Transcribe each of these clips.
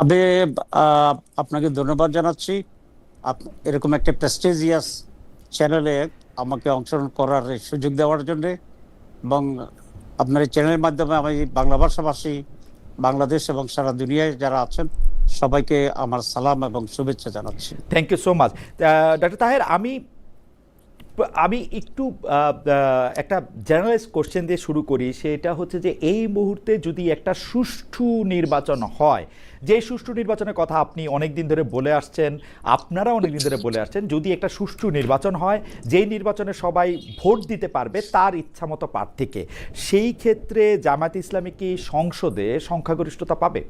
আমি আপনাকে ধন্যবাদ জানাচ্ছি। এরকম একটা প্রেস্টিজিয়াস চ্যানেলে আমাকে অংশগ্রহণ করার সুযোগ দেওয়ার জন্য এবং আপনার এই চ্যানেলের মাধ্যমে আমি বাংলা ভাষাভাষী, বাংলাদেশ এবং সারা দুনিয়ায় যারা আছেন, সবাইকে আমার সালাম এবং শুভেচ্ছা জানাচ্ছি। Thank you so much doctor Taher আমি আমি একটু একটা জার্নালাইজ কোশ্চেন দিয়ে শুরু করি। সেটা হচ্ছে যে, এই মুহূর্তে যদি একটা সুষ্ঠু নির্বাচন হয়, যে সুষ্ঠু নির্বাচনের কথা আপনি অনেক দিন ধরে বলে আসছেন আপনারা অনেক দিন ধরে বলে আসছেন, যদি একটা সুষ্ঠু নির্বাচন হয়, যেই নির্বাচনে সবাই ভোট দিতে পারবে তার ইচ্ছামতো প্রার্থীকে, সেই ক্ষেত্রে জামায়াত ইসলামী কি সংসদে সংখ্যাগরিষ্ঠতা পাবে?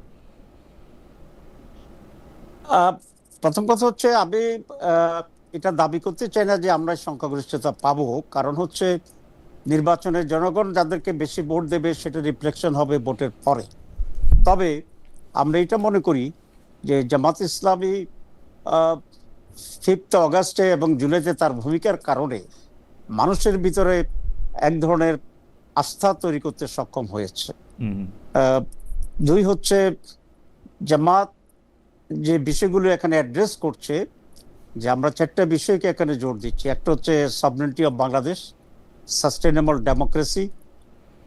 প্রথম কথা হচ্ছে আমি এটা দাবি করতে চাই না যে আমরা সংখ্যাগরিষ্ঠতা পাবো। কারণ হচ্ছে নির্বাচনে জনগণ যাদেরকে বেশি ভোট দেবে সেটা রিফ্লেকশন হবে ভোটের পরে। তবে আমরা এটা মনে করি যে জামাত ইসলামী ফিফথ অগাস্টে এবং জুলাইতে তার ভূমিকার কারণে মানুষের ভিতরে এক ধরনের আস্থা তৈরি করতে সক্ষম হয়েছে। দুই হচ্ছে জামাত যে বিষয়গুলো এখানে অ্যাড্রেস করছে যে আমরা চারটা বিষয়কে এখানে জোর দিচ্ছি। একটা হচ্ছে sovereignty of Bangladesh sustainable democracy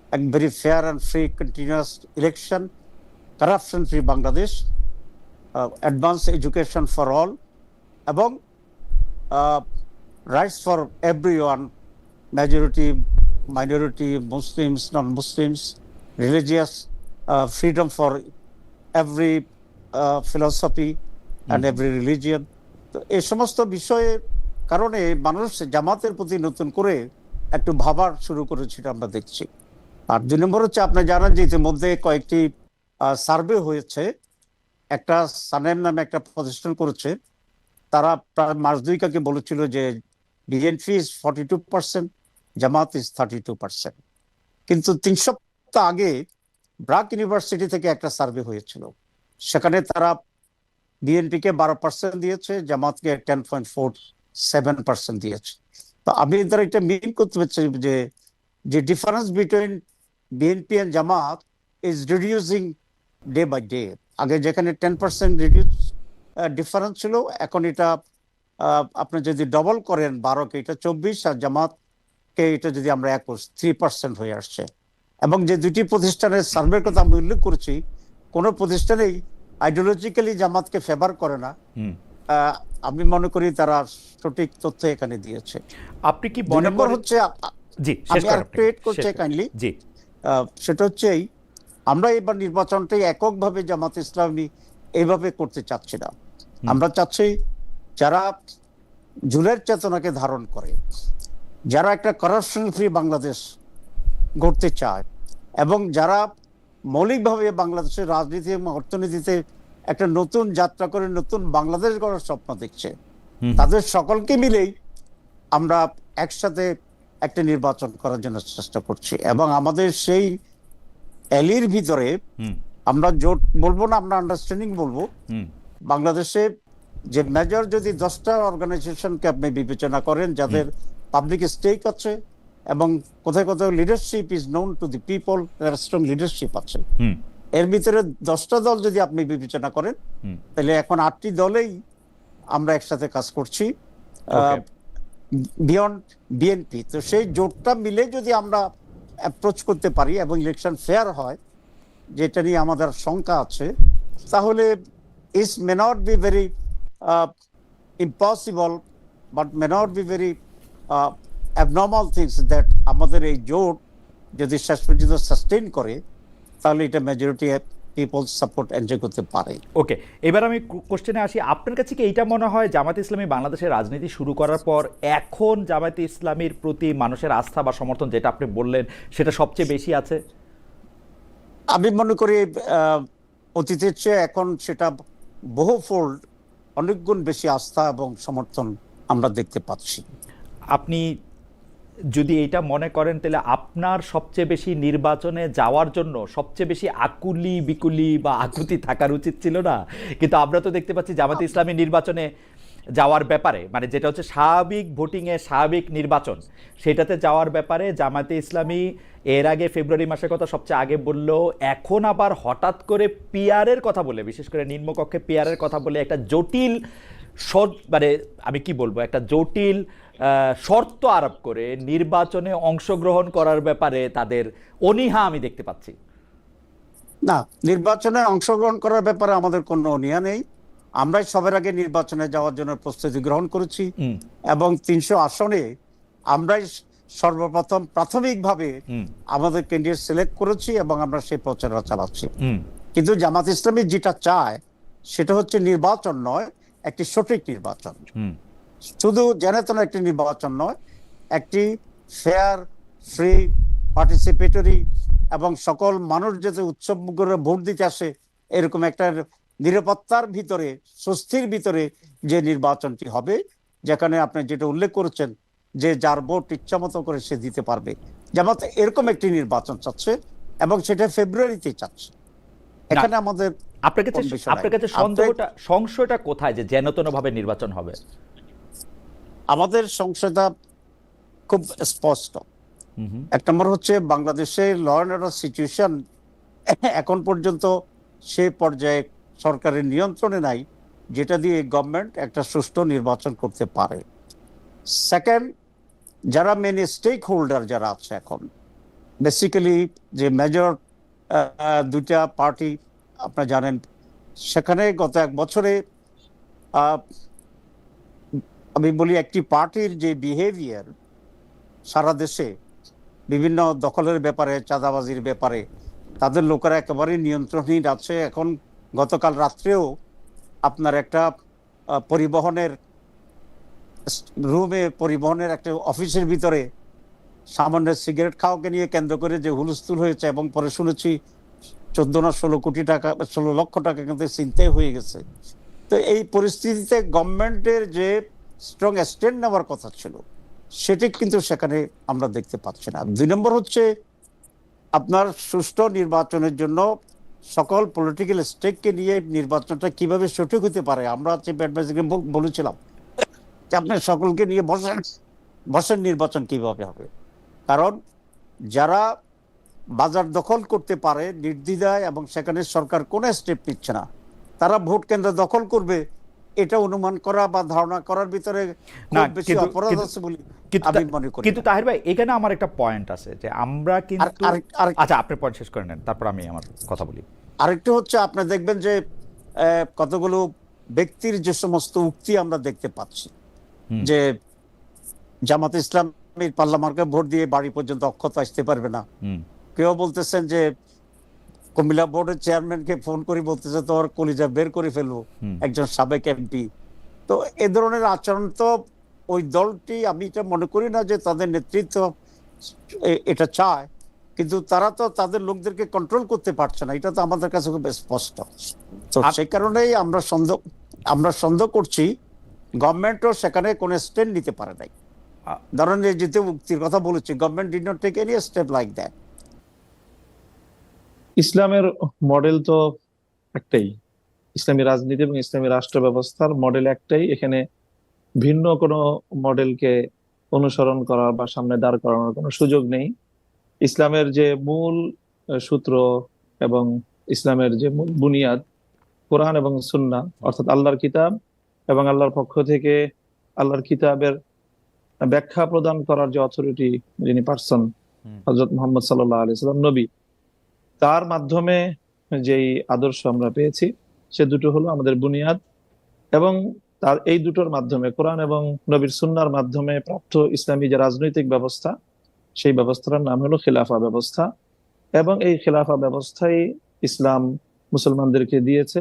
and very fair and free continuous election corruption free Bangladesh advance education for all এবং rights for every one majority minority Muslims non Muslims religious freedom for every uh, and every every এই সমস্ত বিষয়ে কারণে মানুষ জামাতের প্রতি নতুন করে একটু ভাবার শুরু করেছে আমরা দেখছি। আর দুই নম্বর হচ্ছে, আপনি জানেন যে ইতিমধ্যে কয়েকটি সার্ভে হয়েছে। একটা সানেম নামে একটা প্রতিষ্ঠান করেছে। তারা প্রায় মাস দুইকাকে বলেছিল যে BNP is forty two percent Jamaat is thirty two percent কিন্তু তিন সপ্তাহ আগে ব্রাক ইউনিভার্সিটি থেকে একটা সার্ভে হয়েছিল। সেখানে তারা বিএনপিকে বারো পার্সেন্ট দিয়েছে, জামাতকে ten point four seven percent দিয়েছে। তো আমি দ্বারা এটা মিন করতে পারছি যে যে difference between BNP and Jamaat is reducing day by day আগে যেখানে টেন পার্সেন্ট রিডিউস ডিফারেন্স ছিল, এখন এটা আপনি যদি ডবল করেন বারোকে, এটা চব্বিশ, আর জামাতকে এটা যদি আমরা একুশ থ্রি পার্সেন্ট হয়ে আসছে। এবং যে দুটি প্রতিষ্ঠানের সার্ভের কথা আমি উল্লেখ করেছি, কোনো প্রতিষ্ঠানেই আইডিওলজিক্যালি জামাতকে ফেভার করে না। আমি মনে করি তারা সঠিক তথ্য এখানে দিয়েছে। আপনি কি মনে নম্বর হচ্ছে জি আমি আর ক্রিয়েট করছে কাইন্ডলি জি। সেটা হচ্ছে এই আমরা এবার নির্বাচনটাই এককভাবে জামাত ইসলামী এইভাবে করতে চাচ্ছি না। আমরা চাচ্ছি যারা জুলের চেতনাকে ধারণ করে যারা একটা করাপশন ফ্রি বাংলাদেশ গড়তে চায় এবং যারা মৌলিকভাবে বাংলাদেশের রাজনীতি এবং অর্থনীতিতে একটা নতুন যাত্রা করে নতুন বাংলাদেশ গড়ার স্বপ্ন দেখছে। তাদের সকলকে মিলেই আমরা একসাথে একটা নির্বাচন করার জন্য চেষ্টা করছি। এবং আমাদের সেই অ্যালির ভিতরে আমরা জোট বলব না আমরা আন্ডারস্ট্যান্ডিং বলব। বাংলাদেশে যে মেজর যদি দশটা অর্গানাইজেশনকে আপনি বিবেচনা করেন যাদের পাবলিক স্টেক আছে এবং কোথায় কোথাও leadership is known to the people strong leadership আছে। এর ভিতরে দশটা দল যদি আপনি বিবেচনা করেন তাহলে এখন আটটি দলেই আমরা একসাথে কাজ করছি। বিয়ন্ড বিএনপি তো সেই জোটটা মিলে যদি আমরা অ্যাপ্রোচ করতে পারি এবং ইলেকশন ফেয়ার হয় যেটা নিয়ে আমাদের শঙ্কা আছে তাহলে is may not be very impossible but may not be very abnormal things that আমাদের এই জোট যদি শেষ পর্যন্ত সাস্টেইন করে তাহলে এটা মেজরিটি পিপলস সাপোর্ট এনজয় করতে পারে। ওকে এবার আমি কোশ্চেনে আসি। আপনার কাছে কি এইটা মনে হয় জামাত ইসলামী বাংলাদেশের রাজনীতি শুরু করার পর এখন জামায়াতে ইসলামীর প্রতি মানুষের আস্থা বা সমর্থন যেটা আপনি বললেন সেটা সবচেয়ে বেশি আছে? আমি মনে করি অতীতের চেয়ে এখন সেটা বহুফোল্ড অনেক গুণ বেশি আস্থা এবং সমর্থন আমরা দেখতে পাচ্ছি। আপনি যদি এটা মনে করেন, তাহলে আপনার সবচেয়ে বেশি নির্বাচনে যাওয়ার জন্য সবচেয়ে বেশি আকুলি বিকুলি বা আকুতি থাকার উচিত ছিল না? কিন্তু আমরা তো দেখতে পাচ্ছি জামাতে ইসলামী নির্বাচনে যাওয়ার ব্যাপারে মানে যেটা হচ্ছে স্বাভাবিক ভোটিংয়ে স্বাভাবিক নির্বাচন, সেটাতে যাওয়ার ব্যাপারে জামাতে ইসলামী এর আগে ফেব্রুয়ারি মাসের কথা সবচেয়ে আগে বলল, এখন আবার হঠাৎ করে পিয়ারের কথা বলে, বিশেষ করে নিম্নকক্ষে পিয়ারের কথা বলে একটা জটিল মানে আমি কি বলব, একটা জটিল শর্ত আরোপ করে নির্বাচনে অংশগ্রহণ করার ব্যাপারে তাদের অনীহা আমি দেখতে পাচ্ছি। না নির্বাচনে অংশগ্রহণ করার ব্যাপারে আমাদের কোনো অনিয়া নেই। আমরাই সবার আগে নির্বাচনে যাওয়ার জন্য প্রস্তুতি গ্রহণ করেছি এবং তিনশো আসনে আমরাই সর্বপ্রথম প্রাথমিকভাবে আমাদের ক্যান্ডিডেট সিলেক্ট করেছি এবং আমরা সেই প্রচারণা চালাচ্ছি। কিন্তু জামাত ইসলামী যেটা চায় সেটা হচ্ছে নির্বাচন নয় একটি সঠিক নির্বাচন। শুধু জেনেতন একটি নির্বাচন নয় একটি ফেয়ার ফ্রি পার্টিসিপেটরি এবং সকল মানুষ যাতে উৎসব করে ভোট দিতে আসে এরকম একটা নিরাপত্তার ভিতরে স্বস্তির ভিতরে যে নির্বাচনটি হবে যেখানে আপনি যেটা উল্লেখ করেছেন যে যার ভোট ইচ্ছা মতো করে সে দিতে পারবে। যেমন এরকম একটি নির্বাচন চাচ্ছে এবং সেটা ফেব্রুয়ারিতে চাচ্ছে। এখানে আমাদের আপনার কাছে। আপনার কাছে সন্দেহটা সংশয়টা কোথায় যে যেনতনভাবে নির্বাচন হবে? আমাদের সংসদা খুব স্পষ্ট। এক নম্বর হচ্ছে বাংলাদেশের ল অ্যান্ড অর্ডার সিচুয়েশন এখন পর্যন্ত সে পর্যায়ে সরকারের নিয়ন্ত্রণে নাই যেটা দিয়ে গভর্নমেন্ট একটা সুষ্ঠু নির্বাচন করতে পারে। সেকেন্ড যারা মেন স্টেক হোল্ডার যারা আছে এখন বেসিক্যালি যে মেজর দুইটা পার্টি আপনারা জানেন সেখানে গত এক বছরে আমি বলি একটি পার্টির যে বিহেভিয়ার সারা দেশে, বিভিন্ন দখলের ব্যাপারে, চাঁদাবাজির ব্যাপারে, তাদের লোকেরা একেবারেই নিয়ন্ত্রণহীন আছে। এখন গতকাল রাত্রেও আপনার একটা পরিবহনের রুমে, পরিবহনের একটা অফিসের ভিতরে সামান্য সিগারেট খাওয়াকে নিয়ে কেন্দ্র করে যে হুলস্থুল হয়েছে এবং পরে শুনেছি চোদ্দ না ষোলো কোটি টাকা, ষোলো লক্ষ টাকা কিন্তু চিন্তাই হয়ে গেছে। তো এই পরিস্থিতিতে গভর্নমেন্টের যে স্ট্রং স্ট্যান্ড নেওয়ার কথা ছিল। সেটি কিন্তু সেখানে আমরা দেখতে পাচ্ছি না। দুই নম্বর হচ্ছে, আপনার সুষ্ঠু নির্বাচনের জন্য সকল পলিটিক্যাল স্টেককে নিয়ে নির্বাচনটা কীভাবে সঠিক হতে পারে, আমরা চিফ অ্যাডভাইজারকে বলেছিলাম যে আপনি সকলকে নিয়ে বসেন বসেন নির্বাচন কীভাবে হবে। কারণ যারা বাজার দখল করতে পারে, নির্দ্বিধায় এবং সেখানে সরকার কোনো স্টেপ নিচ্ছে না, তারা ভোট কেন্দ্র দখল করবে এটা অনুমান করা বা ধারণা করার ভিতরে বেশি কিন্তু- অপরাধ আছে বলে আমি মনে করি কিন্তু তাহির ভাই এখানে আমার একটা পয়েন্ট আছে যে আমরা কিন্তু আচ্ছা আপনি পয়েন্ট শেষ করে নেন তারপর আমি আমার কথা বলি। আরেকটু হচ্ছে আপনি দেখবেন যে কতগুলো ব্যক্তির যে সমস্ত উক্তি আমরা দেখতে পাচ্ছি। যে জামাত ইসলামের পার্লামার্কে ভোট দিয়ে বাড়ি পর্যন্ত অক্ষত আসতে পারবে না। কেউ বলতেছেন যে কুমিল্লা বোর্ডের চেয়ারম্যানকে ফোন করে বলতেছে তোর কলিজা বের করে ফেলব একজন সাবেক এমপি। তো এ ধরনের আচরণ তো ওই দলটি আমি এটা মনে করি না যে তাদের নেতৃত্ব এটা চায় কিন্তু তারা তো তাদের লোকদেরকে কন্ট্রোল করতে পারছে না। এটা তো আমাদের কাছে খুব স্পষ্ট। তো সেই কারণেই আমরা সন্দেহ আমরা সন্দেহ করছি গভর্নমেন্টও সেখানে কোনো স্টেপ নিতে পারে নাই। ধরেন এই যেতে মুক্তির কথা বলেছি government did not take any step like that ইসলামের মডেল তো একটাই। ইসলামী রাজনীতি এবং ইসলামী রাষ্ট্র ব্যবস্থার মডেল একটাই। এখানে ভিন্ন কোনো মডেলকে অনুসরণ করার বা সামনে দাঁড় করানোর কোনো সুযোগ নেই। ইসলামের যে মূল সূত্র এবং ইসলামের যে মূল বুনিয়াদ কোরআন এবং সুন্না অর্থাৎ আল্লাহর কিতাব এবং আল্লাহর পক্ষ থেকে আল্লাহর কিতাবের ব্যাখ্যা প্রদান করার যে অথরিটি যিনি পার্সন। হজরত মোহাম্মদ সাল্লাহ আলি সাল্লাম নবী তার মাধ্যমে যেই আদর্শ আমরা পেয়েছি, সে দুটো হলো আমাদের বুনিয়াদ এবং তার এই দুটোর মাধ্যমে কোরআন এবং নবীর সুন্নার মাধ্যমে প্রাপ্ত ইসলামী যে রাজনৈতিক ব্যবস্থা, সেই ব্যবস্থার নাম হলো খিলাফা ব্যবস্থা এবং এই খিলাফা ব্যবস্থাই ইসলাম মুসলমানদেরকে দিয়েছে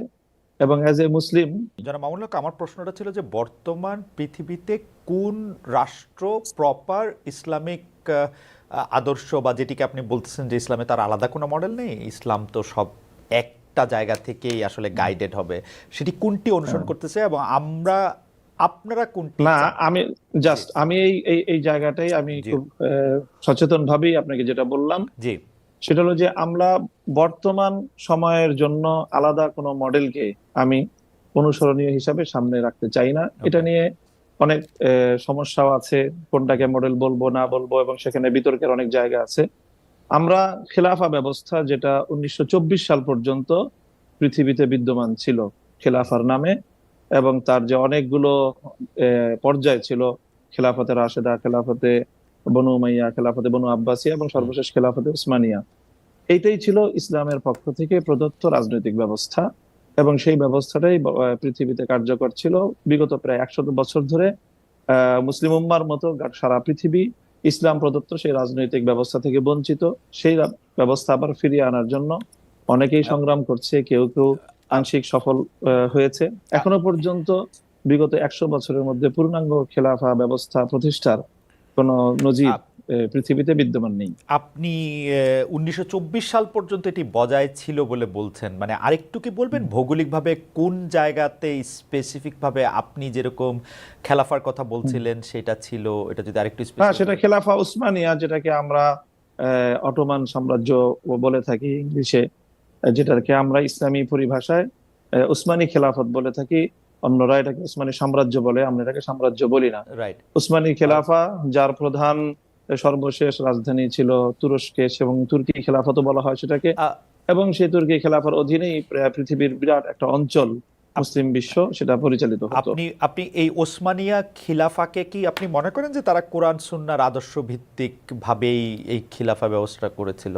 এবং অ্যাজ এ মুসলিম যারা মামুল আমার প্রশ্নটা ছিল যে বর্তমান পৃথিবীতে কোন রাষ্ট্র প্রপার ইসলামিক আদর্শ বা যেটিকে আপনি বলতেছেন যে ইসলামে তার আলাদা কোনো মডেল নেই? ইসলাম তো সব একটা জায়গা থেকেই আসলে গাইডেড হবে। সেটি কোনটি অনুসরণ করতেছে এবং আমরা আপনারা কোন না আমি জাস্ট আমি এই এই এই জায়গাটাই আমি। খুব সচেতন ভাবেই আপনাকে যেটা বললাম। জি। সেটা হলো যে আমরা বর্তমান সময়ের জন্য আলাদা কোনো মডেলকে আমি অনুসরণীয় হিসাবে সামনে রাখতে চাই না। এটা নিয়ে অনেক সমস্যাও আছে, কোনটাকে মডেল বলব, না বলব, এবং সেখানে বিতর্কের অনেক জায়গা আছে। আমরা খেলাফা ব্যবস্থা যেটা উনিশশো চব্বিশ সাল পর্যন্ত পৃথিবীতে বিদ্যমান ছিল, খেলাফার নামে, এবং তার যে অনেকগুলো পর্যায় ছিল, খেলাফতে রাশেদা, খেলাফতে বনু মাইয়া খেলাফতে বনু আব্বাসিয়া, এবং সর্বশেষ খেলাফতে উসমানিয়া। এইটাই ছিল ইসলামের পক্ষ থেকে প্রদত্ত রাজনৈতিক ব্যবস্থা। এবং সেই ব্যবস্থাটাই পৃথিবীতে কার্যকর ছিল। বিগত প্রায় একশত বছর ধরে মুসলিম উম্মার মতো সারা পৃথিবী ইসলাম প্রদত্ত সেই রাজনৈতিক ব্যবস্থা থেকে বঞ্চিত। সেই ব্যবস্থা আবার ফিরিয়ে আনার জন্য অনেকেই সংগ্রাম করছে, কেউ কেউ আংশিক সফল হয়েছে। এখনও পর্যন্ত বিগত একশো বছরের মধ্যে পূর্ণাঙ্গ খেলাফা ব্যবস্থা প্রতিষ্ঠার কোন নজির পৃথিবীতে বিদ্যমান নেই। আপনি উনিশশো চব্বিশ সাল পর্যন্ত এটি বজায় ছিল বলে বলছেন। মানে আরেকটু কি বলবেন? ভৌগোলিকভাবে কোন জায়গাতে স্পেসিফিক ভাবে আপনি যেরকম খেলাফার কথা বলছিলেন সেটা ছিল? এটা যদি আরেকটু হ্যাঁ সেটা খেলাফা উসমানিয়া যেটাকে আমরা অটোমান সাম্রাজ্য বলে থাকি ইংলিশে যেটাকে আমরা ইসলামী পরিভাষায় উসমানী খেলাফত বলে থাকি। অন্যরা এটাকে উসমানী সাম্রাজ্য বলে আমরা এটাকে সাম্রাজ্য বলি না। উসমানী খেলাফা যার প্রধান সর্বশেষ রাজধানী ছিল তুরস্কে এবং তুর্কি খেলাফত বলা হয় সেটাকে। এবং সেই তুর্কি খেলাফার অধীনেই পৃথিবীর বিরাট একটা অঞ্চল মুসলিম বিশ্ব সেটা পরিচালিত আপনি আপনি এই ওসমানিয়া খিলাফাকে কি আপনি মনে করেন যে তারা কোরআন সুন্নার আদর্শ ভিত্তিক ভাবেই এই খিলাফা ব্যবস্থা করেছিল?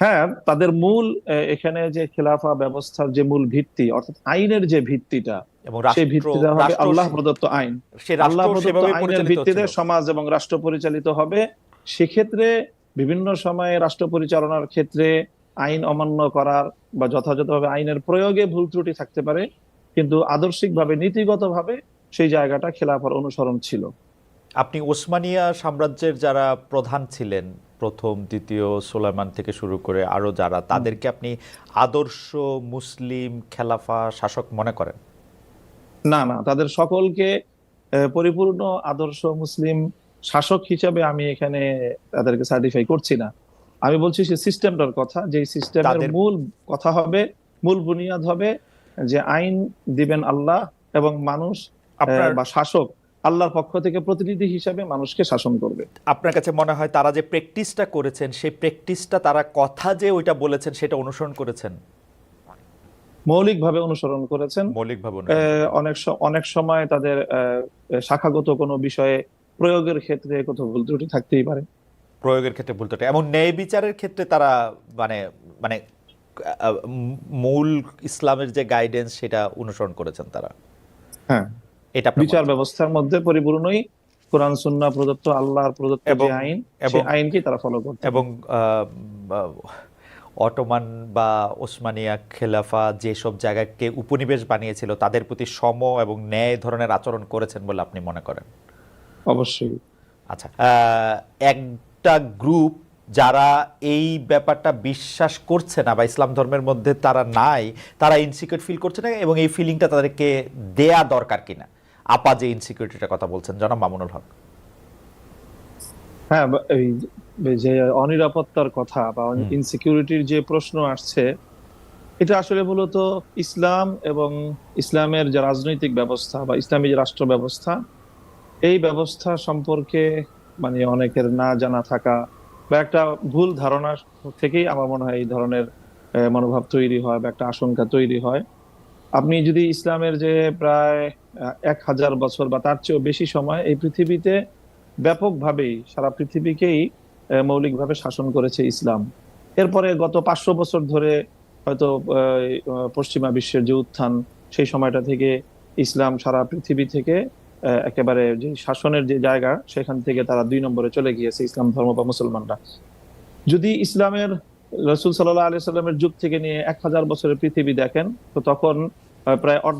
হ্যাঁ তাদের মূল এখানে যে খেলাফা ব্যবস্থার যে মূল ভিত্তি অর্থাৎ আইনের যে ভিত্তিটা সেই ভিত্তিটা হবে আল্লাহ প্রদত্ত আইন। আল্লাহ প্রদত্ত আইনের ভিত্তিতে সমাজ এবং রাষ্ট্র পরিচালিত হবে। সেক্ষেত্রে বিভিন্ন সময়ে রাষ্ট্র পরিচালনার ক্ষেত্রে আইন অমান্য করার বা যথাযথভাবে আইনের প্রয়োগে ভুল ত্রুটি থাকতে পারে কিন্তু আদর্শিকভাবে নীতিগতভাবে সেই জায়গাটা খেলাফার অনুসরণ ছিল। আপনি ওসমানিয়া সাম্রাজ্যের যারা প্রধান ছিলেন প্রথম দ্বিতীয় সোলাইমান থেকে শুরু করে আরও যারা তাদেরকে আপনি আদর্শ মুসলিম খেলাফা শাসক মনে করেন? না না তাদের সকলকে পরিপূর্ণ আদর্শ মুসলিম শাসক হিসাবে আমি এখানে তাদেরকে সার্টিফাই করছি না। আমি বলছি সে সিস্টেমটার কথা যে সিস্টেমের মূল কথা হবে মূল বুনিয়াদ হবে যে আইন দিবেন আল্লাহ এবং মানুষ আপনার বা শাসক আল্লাহর পক্ষ থেকে প্রতিনিধি হিসাবে মানুষকে শাসন করবে। আপনার কাছে মনে হয় তারা যে প্র্যাকটিসটা করেছেন সেই প্র্যাকটিসটা তারা কথা যে ওইটা বলেছেন সেটা অনুসরণ করেছেন? মৌলিকভাবে অনুসরণ করেছেন। মৌলিকভাবে অনেক অনেক সময় তাদের শাখাগত কোনো বিষয়ে প্রয়োগের ক্ষেত্রে কোথাও ভুল ত্রুটি থাকতেই পারে। প্রয়োগের ক্ষেত্রে ভুল ত্রুটি। এবং ন্যায় বিচারের ক্ষেত্রে তারা মানে মানে মূল ইসলামের যে গাইডেন্স সেটা অনুসরণ করেছেন তারা। হ্যাঁ। এটা বিচার ব্যবস্থার মধ্যে পরিপূর্ণই কোরআন সুন্না প্রদত্ত আল্লাহর প্রদত্ত যে আইন এবং- সেই আইনকেই তারা ফলো করত এবং অটোমান বা ওসমানিয়া খেলাফা যেসব জায়গাকে উপনিবেশ বানিয়েছিল তাদের প্রতি সম এবং ন্যায় ধরনের আচরণ করেছেন বলে আপনি মনে করেন? অবশ্যই। আচ্ছা আহ, একটা গ্রুপ যারা এই ব্যাপারটা বিশ্বাস করছে না বা ইসলাম ধর্মের মধ্যে তারা নাই তারা ইনসিকিউর ফিল করছে না এবং এই ফিলিংটা তাদেরকে দেয়া দরকার কিনা? আপা যে ইনসিকিউরিটিটার কথা বলছেন জনাব মামুনুল হক। হ্যাঁ এই যে অনিরাপত্তার কথা বা ইনসিকিউরিটির যে প্রশ্ন আসছে এটা আসলে মূলত ইসলাম এবং ইসলামের যে রাজনৈতিক ব্যবস্থা বা ইসলামী যে রাষ্ট্র ব্যবস্থা এই ব্যবস্থা সম্পর্কে মানে অনেকের না জানা থাকা বা একটা ভুল ধারণা থেকেই আমার মনে হয় এই ধরনের মনোভাব তৈরি হয় বা একটা আশঙ্কা তৈরি হয়। আপনি যদি ইসলামের যে প্রায় এক হাজার বছর বা তার চেয়েও বেশি সময় এই পৃথিবীতে ব্যাপকভাবেই সারা পৃথিবীকেই মৌলিকভাবে শাসন করেছে ইসলাম, এরপরে গত পাঁচশো বছর ধরে হয়তো পশ্চিমা বিশ্বের যে উত্থান, সেই সময়টা থেকে ইসলাম সারা পৃথিবী থেকে একেবারে যে শাসনের যে জায়গা, সেখান থেকে তারা দুই নম্বরে চলে গিয়েছে ইসলাম ধর্ম বা মুসলমানরা। যদি ইসলামের রসুল সাল্লাহ আলি সাল্লামের যুগ থেকে নিয়ে এক হাজার বছরের পৃথিবী দেখেন, তো তখন প্রায়